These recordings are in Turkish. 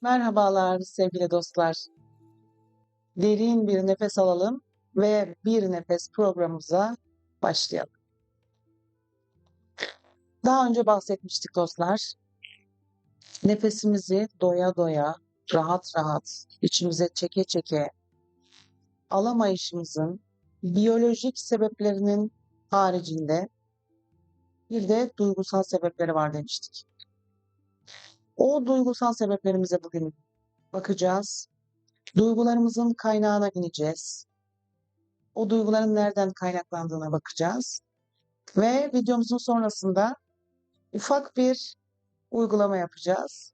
Merhabalar sevgili dostlar. Derin bir nefes alalım ve bir nefes programımıza başlayalım. Daha önce bahsetmiştik dostlar. Nefesimizi doya doya, rahat rahat, içimize çeke çeke alamayışımızın biyolojik sebeplerinin haricinde bir de duygusal sebepleri var demiştik. O duygusal sebeplerimize bugün bakacağız. Duygularımızın kaynağına ineceğiz. O duyguların nereden kaynaklandığına bakacağız. Ve videomuzun sonrasında ufak bir uygulama yapacağız.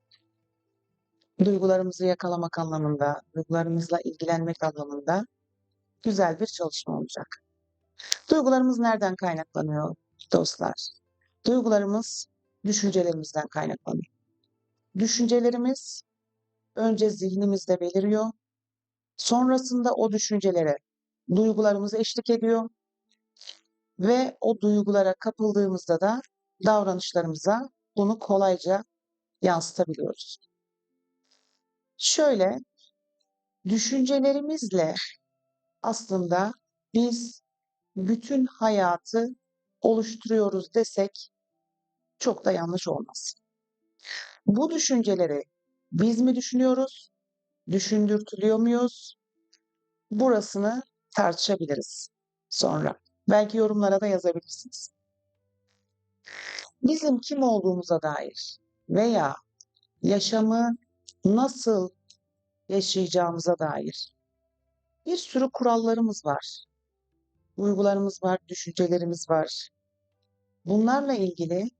Duygularımızı yakalamak anlamında, duygularımızla ilgilenmek anlamında güzel bir çalışma olacak. Duygularımız nereden kaynaklanıyor dostlar? Duygularımız düşüncelerimizden kaynaklanıyor. Düşüncelerimiz önce zihnimizde beliriyor. Sonrasında o düşüncelere duygularımız eşlik ediyor ve o duygulara kapıldığımızda da davranışlarımıza bunu kolayca yansıtabiliyoruz. Şöyle düşüncelerimizle aslında biz bütün hayatı oluşturuyoruz desek çok da yanlış olmaz. Bu düşünceleri biz mi düşünüyoruz? Düşündürtülüyor muyuz? Burasını tartışabiliriz sonra. Belki yorumlara da yazabilirsiniz. Bizim kim olduğumuza dair veya yaşamı nasıl yaşayacağımıza dair bir sürü kurallarımız var. Duygularımız var, düşüncelerimiz var. Bunlarla ilgili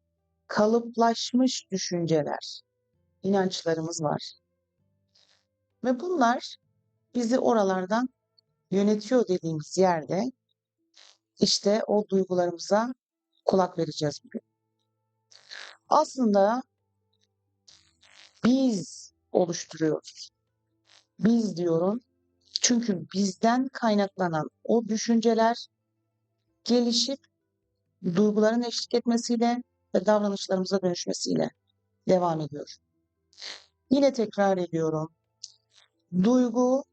kalıplaşmış düşünceler, inançlarımız var. Ve bunlar bizi oralardan yönetiyor dediğimiz yerde işte o duygularımıza kulak vereceğiz bugün. Aslında biz oluşturuyoruz. Biz diyorum çünkü bizden kaynaklanan o düşünceler gelişip duyguların eşlik etmesiyle ve davranışlarımıza dönüşmesiyle devam ediyor. Yine tekrar ediyorum. Duygu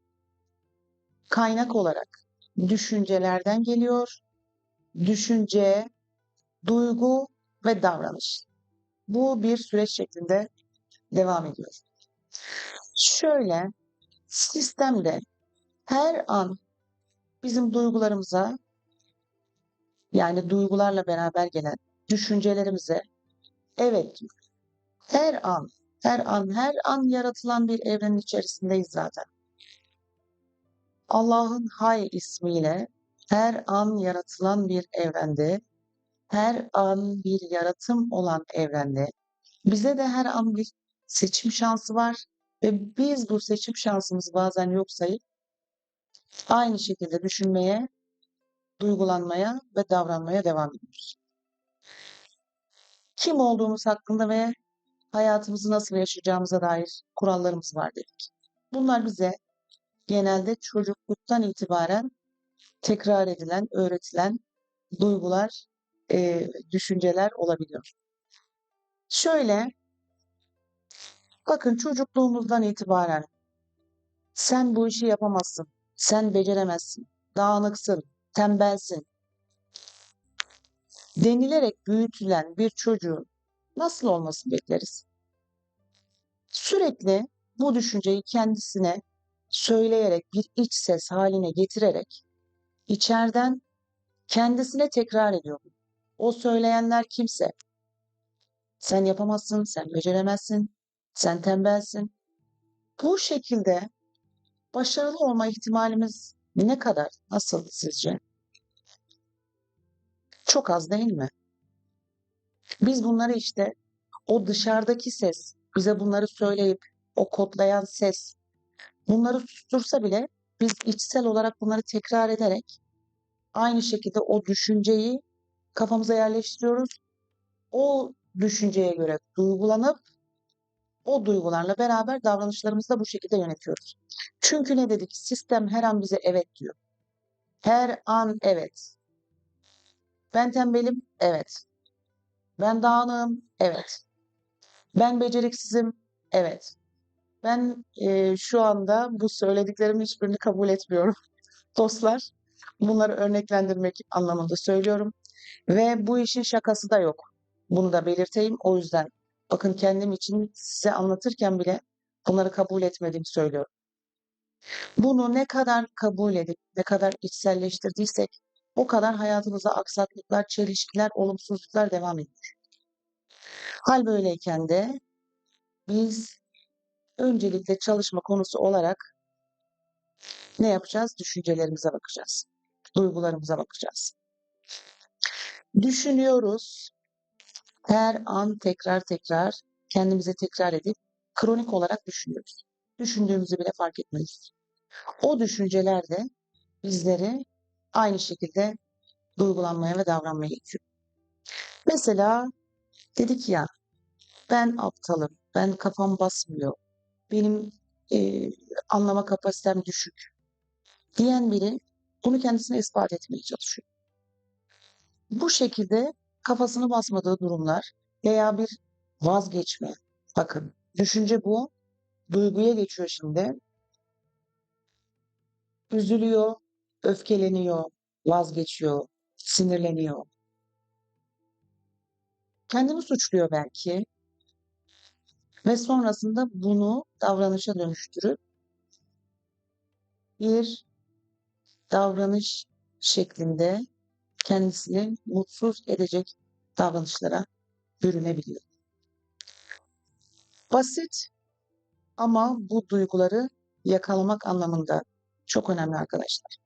kaynak olarak düşüncelerden geliyor. Düşünce, duygu ve davranış. Bu bir süreç şeklinde devam ediyor. Şöyle sistemde her an bizim duygularımıza yani duygularla beraber gelen düşüncelerimize evet. Her an, her an, her an yaratılan bir evrenin içerisindeyiz zaten. Allah'ın Hay ismiyle her an yaratılan bir evrende, her an bir yaratım olan evrende, bize de her an bir seçim şansı var ve biz bu seçim şansımızı bazen yok sayıp aynı şekilde düşünmeye, duygulanmaya ve davranmaya devam ediyoruz. Kim olduğumuz hakkında ve hayatımızı nasıl yaşayacağımıza dair kurallarımız var dedik. Bunlar bize genelde çocukluktan itibaren tekrar edilen, öğretilen duygular, e, düşünceler olabiliyor. Şöyle, bakın çocukluğumuzdan itibaren sen bu işi yapamazsın, sen beceremezsin, dağınıksın, tembelsin denilerek büyütülen bir çocuğun nasıl olmasını bekleriz? Sürekli bu düşünceyi kendisine söyleyerek bir iç ses haline getirerek içeriden kendisine tekrar ediyor. O söyleyenler kimse. Sen yapamazsın, sen beceremezsin, sen tembelsin. Bu şekilde başarılı olma ihtimalimiz ne kadar, nasıl sizce? Çok az değil mi? Biz bunları işte o dışarıdaki ses, bize bunları söyleyip o kodlayan ses bunları sustursa bile biz içsel olarak bunları tekrar ederek aynı şekilde o düşünceyi kafamıza yerleştiriyoruz. O düşünceye göre duygulanıp o duygularla beraber davranışlarımızı da bu şekilde yönetiyoruz. Çünkü ne dedik? Sistem her an bize evet diyor. Her an evet. Ben tembelim? Evet. Ben dağınığım? Evet. Ben beceriksizim? Evet. Ben e, şu anda bu söylediklerimin hiçbirini kabul etmiyorum. Dostlar, bunları örneklendirmek anlamında söylüyorum. Ve bu işin şakası da yok. Bunu da belirteyim. O yüzden bakın kendim için size anlatırken bile bunları kabul etmediğimi söylüyorum. Bunu ne kadar kabul edip ne kadar içselleştirdiysek o kadar hayatımıza aksaklıklar, çelişkiler, olumsuzluklar devam ediyor. Hal böyleyken de biz öncelikle çalışma konusu olarak ne yapacağız? Düşüncelerimize bakacağız. Duygularımıza bakacağız. Düşünüyoruz. Her an tekrar tekrar kendimize tekrar edip kronik olarak düşünüyoruz. Düşündüğümüzü bile fark etmiyoruz. O düşünceler de bizleri aynı şekilde duygulanmaya ve davranmaya itiyor. Mesela dedik ya ben aptalım, ben kafam basmıyor, benim e, anlama kapasitem düşük diyen biri bunu kendisine ispat etmeye çalışıyor. Bu şekilde kafasını basmadığı durumlar veya bir vazgeçme. Bakın düşünce bu. Duyguya geçiyor şimdi. Üzülüyor, öfkeleniyor, vazgeçiyor, sinirleniyor. Kendini suçluyor belki. Ve sonrasında bunu davranışa dönüştürüp bir davranış şeklinde kendisini mutsuz edecek davranışlara bürünebiliyor. Basit ama bu duyguları yakalamak anlamında çok önemli arkadaşlar.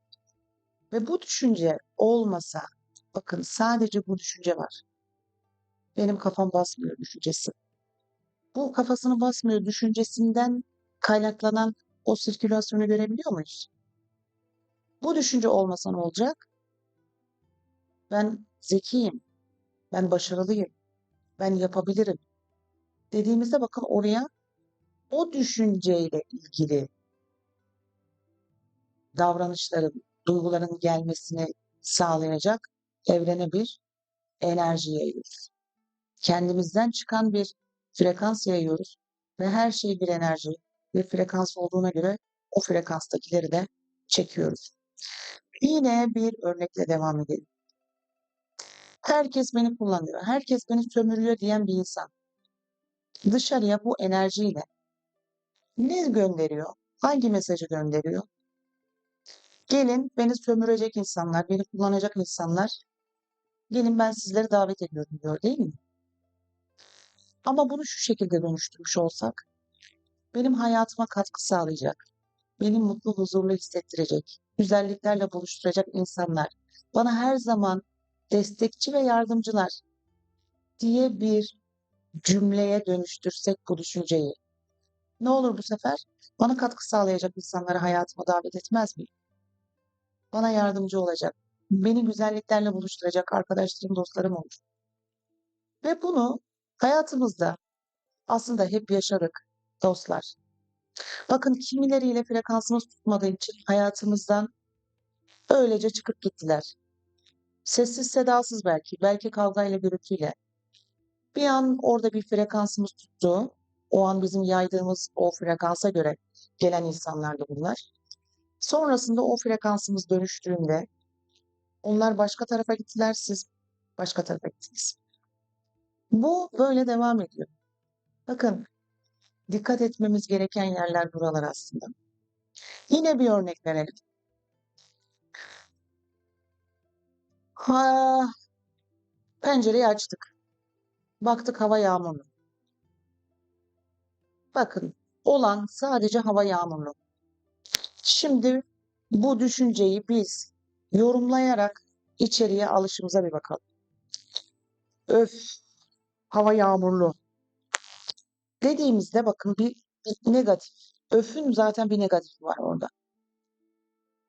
Ve bu düşünce olmasa, bakın sadece bu düşünce var. Benim kafam basmıyor düşüncesi. Bu kafasını basmıyor düşüncesinden kaynaklanan o sirkülasyonu görebiliyor muyuz? Bu düşünce olmasa ne olacak? Ben zekiyim, ben başarılıyım, ben yapabilirim dediğimizde bakın oraya o düşünceyle ilgili davranışların, duyguların gelmesini sağlayacak evrene bir enerji yayıyoruz. Kendimizden çıkan bir frekans yayıyoruz ve her şey bir enerji ve frekans olduğuna göre o frekanstakileri de çekiyoruz. Yine bir örnekle devam edelim. Herkes beni kullanıyor, herkes beni sömürüyor diyen bir insan dışarıya bu enerjiyle ne gönderiyor? Hangi mesajı gönderiyor? Gelin beni sömürecek insanlar, beni kullanacak insanlar, gelin ben sizleri davet ediyorum diyor değil mi? Ama bunu şu şekilde dönüştürmüş olsak, benim hayatıma katkı sağlayacak, beni mutlu, huzurlu hissettirecek, güzelliklerle buluşturacak insanlar, bana her zaman destekçi ve yardımcılar diye bir cümleye dönüştürsek bu düşünceyi. Ne olur bu sefer? Bana katkı sağlayacak insanları hayatıma davet etmez miyim? Bana yardımcı olacak, beni güzelliklerle buluşturacak arkadaşlarım, dostlarım olur. Ve bunu hayatımızda aslında hep yaşadık dostlar. Bakın kimileriyle frekansımız tutmadığı için hayatımızdan öylece çıkıp gittiler. Sessiz sedasız belki, belki kavgayla gürültüyle. Bir an orada bir frekansımız tuttu. O an bizim yaydığımız o frekansa göre gelen insanlardı bunlar. Sonrasında o frekansımız dönüştüğünde onlar başka tarafa gittiler, siz başka tarafa gittiniz. Bu böyle devam ediyor. Bakın dikkat etmemiz gereken yerler buralar aslında. Yine bir örnek verelim. Ha, pencereyi açtık. Baktık hava yağmurlu. Bakın olan sadece hava yağmurlu. Şimdi bu düşünceyi biz yorumlayarak içeriye alışımıza bir bakalım. Öf, hava yağmurlu. Dediğimizde bakın bir, negatif. Öfün zaten bir negatifi var orada.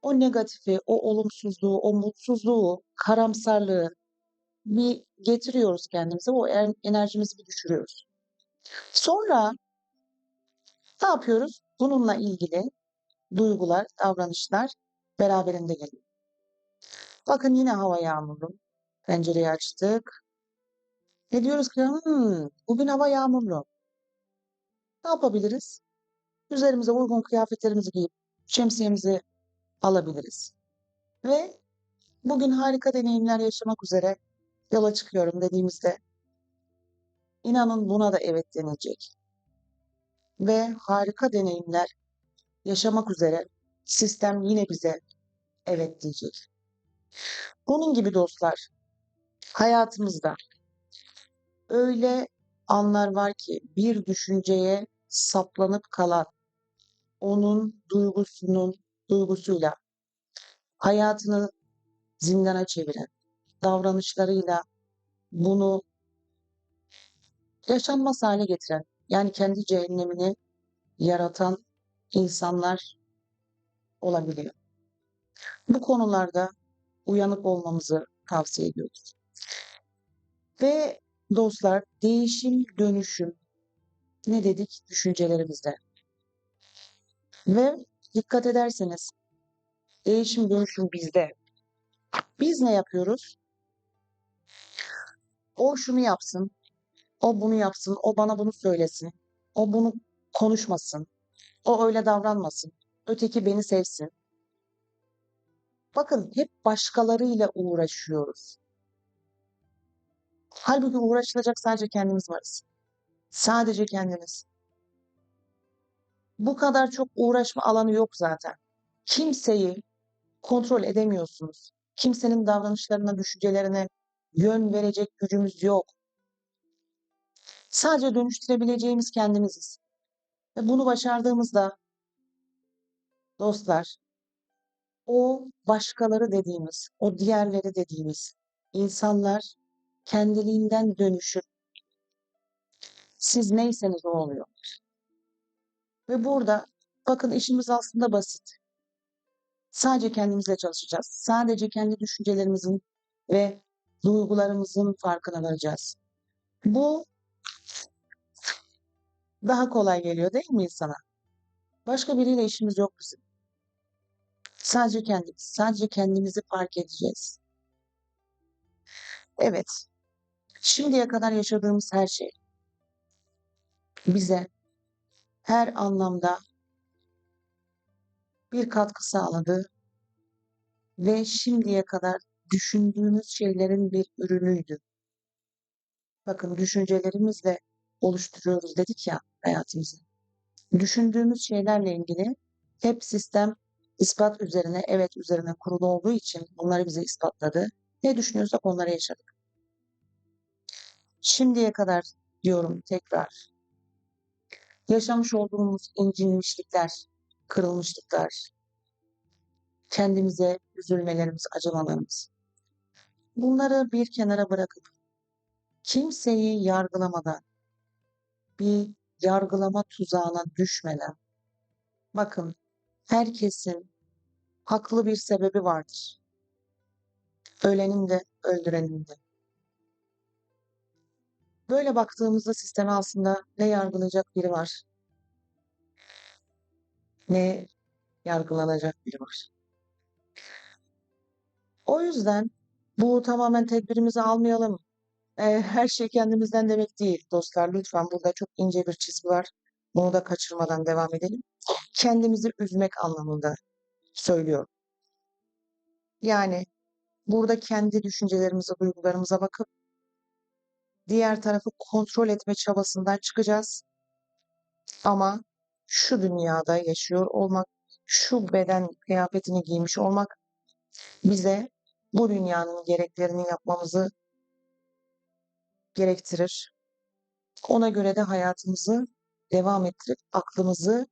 O negatifi, o olumsuzluğu, o mutsuzluğu, karamsarlığı bir getiriyoruz kendimize. O enerjimizi bir düşürüyoruz. Sonra ne yapıyoruz? Bununla ilgili duygular, davranışlar beraberinde geliyor. Bakın yine hava yağmurlu. Pencereyi açtık. Ne diyoruz ki hmm, bugün hava yağmurlu. Ne yapabiliriz? Üzerimize uygun kıyafetlerimizi giyip şemsiyemizi alabiliriz. Ve bugün harika deneyimler yaşamak üzere yola çıkıyorum dediğimizde inanın buna da evet denilecek. Ve harika deneyimler yaşamak üzere sistem yine bize evet diyecek. Bunun gibi dostlar hayatımızda öyle anlar var ki bir düşünceye saplanıp kalan onun duygusunun duygusuyla hayatını zindana çeviren davranışlarıyla bunu yaşanmaz hale getiren yani kendi cehennemini yaratan insanlar olabiliyor. Bu konularda uyanık olmamızı tavsiye ediyoruz. Ve dostlar değişim, dönüşüm ne dedik düşüncelerimizde. Ve dikkat ederseniz değişim, dönüşüm bizde. Biz ne yapıyoruz? O şunu yapsın, o bunu yapsın, o bana bunu söylesin, o bunu konuşmasın, o öyle davranmasın, öteki beni sevsin. Bakın hep başkalarıyla uğraşıyoruz. Halbuki uğraşılacak sadece kendimiz varız. Sadece kendimiz. Bu kadar çok uğraşma alanı yok zaten. Kimseyi kontrol edemiyorsunuz. Kimsenin davranışlarına, düşüncelerine yön verecek gücümüz yok. Sadece dönüştürebileceğimiz kendimiziz. Ve bunu başardığımızda dostlar o başkaları dediğimiz, o diğerleri dediğimiz insanlar kendiliğinden dönüşüp siz neyseniz o oluyor. Ve burada bakın işimiz aslında basit. Sadece kendimizle çalışacağız. Sadece kendi düşüncelerimizin ve duygularımızın farkına varacağız. Bu daha kolay geliyor değil mi insana? Başka biriyle işimiz yok bizim. Sadece kendimiz, sadece kendimizi fark edeceğiz. Evet, şimdiye kadar yaşadığımız her şey bize her anlamda bir katkı sağladı ve şimdiye kadar düşündüğümüz şeylerin bir ürünüydü. Bakın düşüncelerimizle oluşturuyoruz dedik ya hayatımızı. Düşündüğümüz şeylerle ilgili hep sistem ispat üzerine, evet üzerine kurulu olduğu için bunları bize ispatladı. Ne düşünüyorsak onları yaşadık. Şimdiye kadar diyorum tekrar yaşamış olduğumuz incinmişlikler, kırılmışlıklar, kendimize üzülmelerimiz, acımalarımız. Bunları bir kenara bırakıp kimseyi yargılamadan, bir yargılama tuzağına düşmeden, bakın herkesin haklı bir sebebi vardır. Ölenin de öldürenin de. Böyle baktığımızda sisteme aslında ne yargılayacak biri var, ne yargılanacak biri var. O yüzden bu tamamen tedbirimizi almayalım. E, her şey kendimizden demek değil dostlar. Lütfen burada çok ince bir çizgi var. Bunu da kaçırmadan devam edelim. Kendimizi üzmek anlamında söylüyorum. Yani burada kendi düşüncelerimize, duygularımıza bakıp diğer tarafı kontrol etme çabasından çıkacağız. Ama şu dünyada yaşıyor olmak, şu beden kıyafetini giymiş olmak bize bu dünyanın gereklerini yapmamızı gerektirir. Ona göre de hayatımızı devam ettirip aklımızı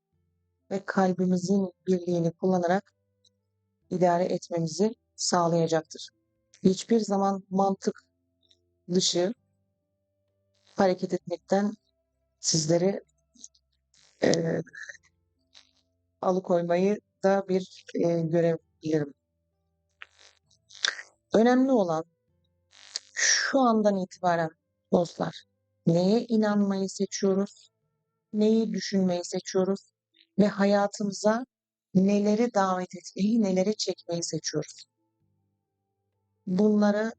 ve kalbimizin birliğini kullanarak idare etmemizi sağlayacaktır. Hiçbir zaman mantık dışı hareket etmekten sizleri e, alıkoymayı da bir e, görev bilirim. Önemli olan şu andan itibaren dostlar neye inanmayı seçiyoruz, neyi düşünmeyi seçiyoruz ve hayatımıza neleri davet etmeyi, neleri çekmeyi seçiyoruz. Bunları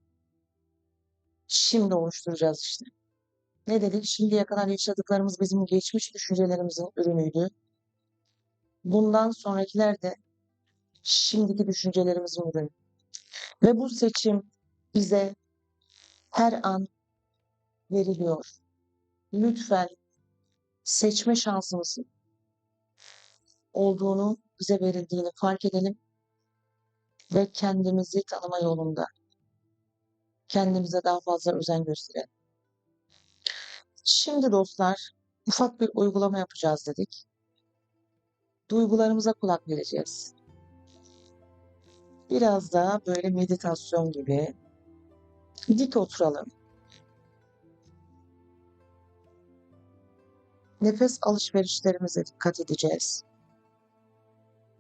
şimdi oluşturacağız işte. Ne dedik? Şimdiye kadar yaşadıklarımız bizim geçmiş düşüncelerimizin ürünüydü. Bundan sonrakiler de şimdiki düşüncelerimizin ürünü. Ve bu seçim bize her an veriliyor. Lütfen seçme şansımızın olduğunu, bize verildiğini fark edelim ve kendimizi tanıma yolunda kendimize daha fazla özen gösterelim. Şimdi dostlar ufak bir uygulama yapacağız dedik. Duygularımıza kulak vereceğiz. Biraz daha böyle meditasyon gibi dik oturalım. Nefes alışverişlerimize dikkat edeceğiz.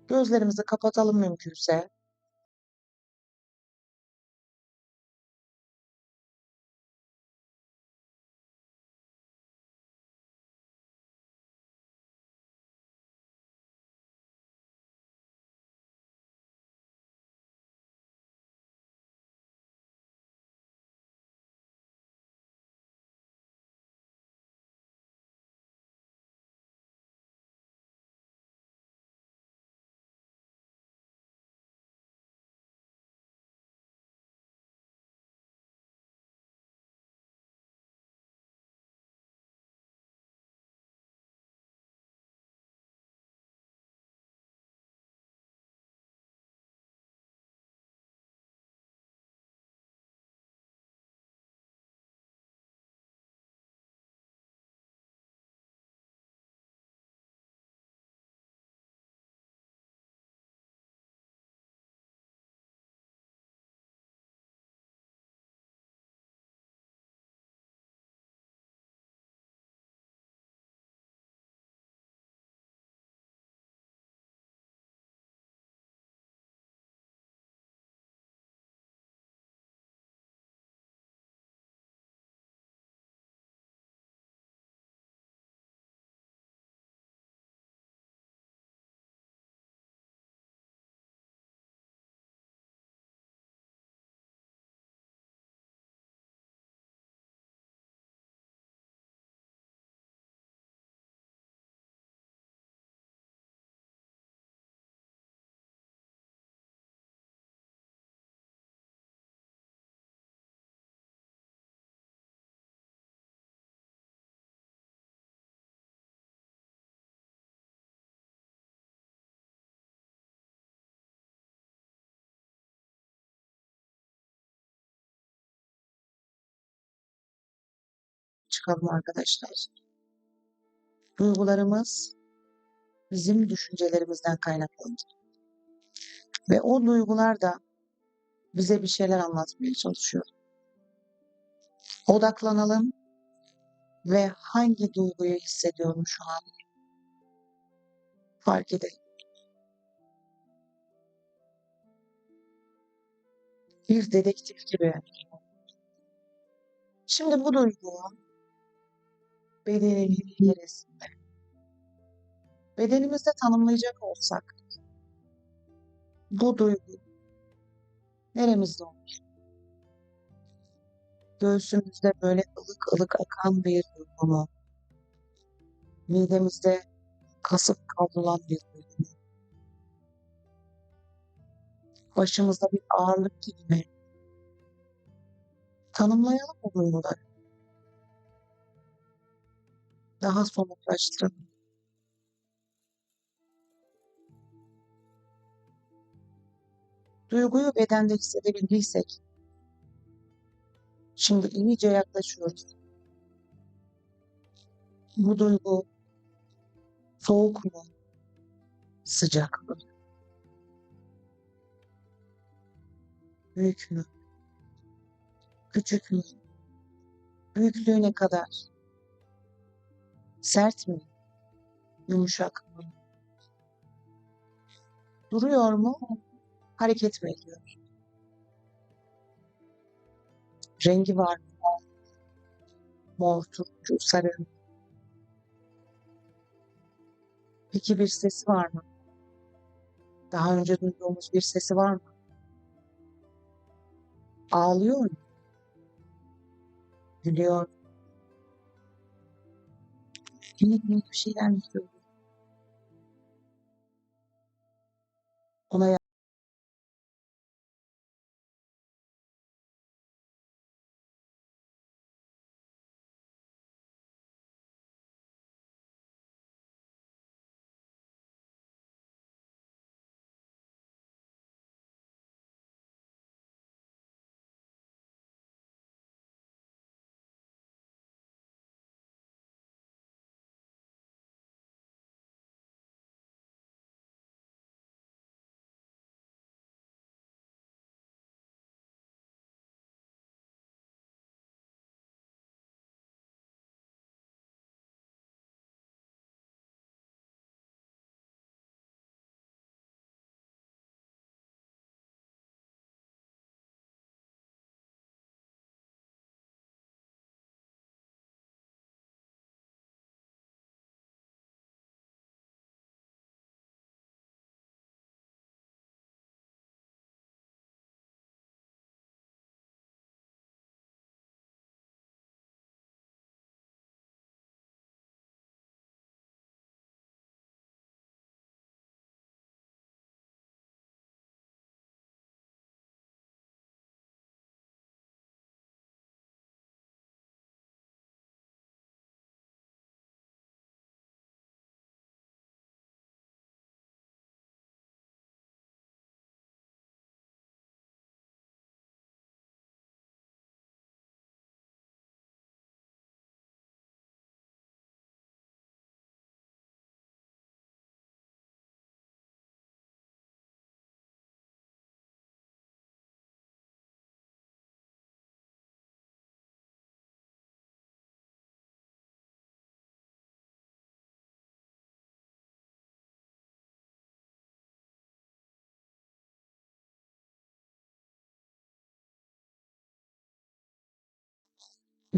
Gözlerimizi kapatalım mümkünse. Çıkalım arkadaşlar. Duygularımız bizim düşüncelerimizden kaynaklanır. Ve o duygular da bize bir şeyler anlatmaya çalışıyor. Odaklanalım ve hangi duyguyu hissediyorum şu an fark edelim. Bir dedektif gibi. Şimdi bu duyguyu bedenin neresinde? Bedenimizde tanımlayacak olsak bu duygu neremizde olur? Göğsümüzde böyle ılık ılık akan bir duygu mu? Midemizde kasıp kavrulan bir duygu mu? Başımızda bir ağırlık gibi mi? Tanımlayalım bu duyguları. Daha somutlaştıralım. Duyguyu bedende hissedebildiysek, şimdi iyice yaklaşıyoruz. Bu duygu soğuk mu, sıcak mı? Büyük mü? Küçük mü? Büyüklüğü ne kadar? Sert mi? Yumuşak mı? Duruyor mu? Hareket mi ediyor? Rengi var mı? Mor, turuncu, sarı. Peki bir sesi var mı? Daha önce duyduğumuz bir sesi var mı? Ağlıyor mu? Gülüyor minik minik bir şeyler mi söylüyor? Ona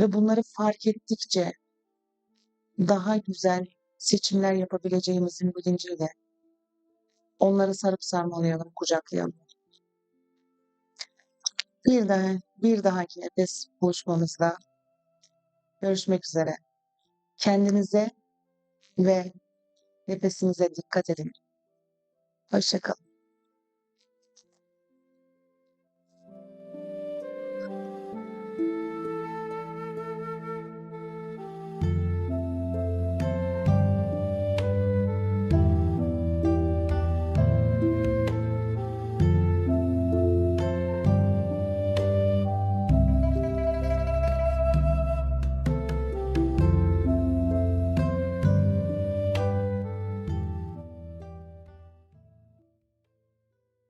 ve bunları fark ettikçe daha güzel seçimler yapabileceğimizin bilinciyle onları sarıp sarmalayalım, kucaklayalım. Bir daha, bir dahaki nefes buluşmamızda görüşmek üzere. Kendinize ve nefesinize dikkat edin. Hoşça kalın.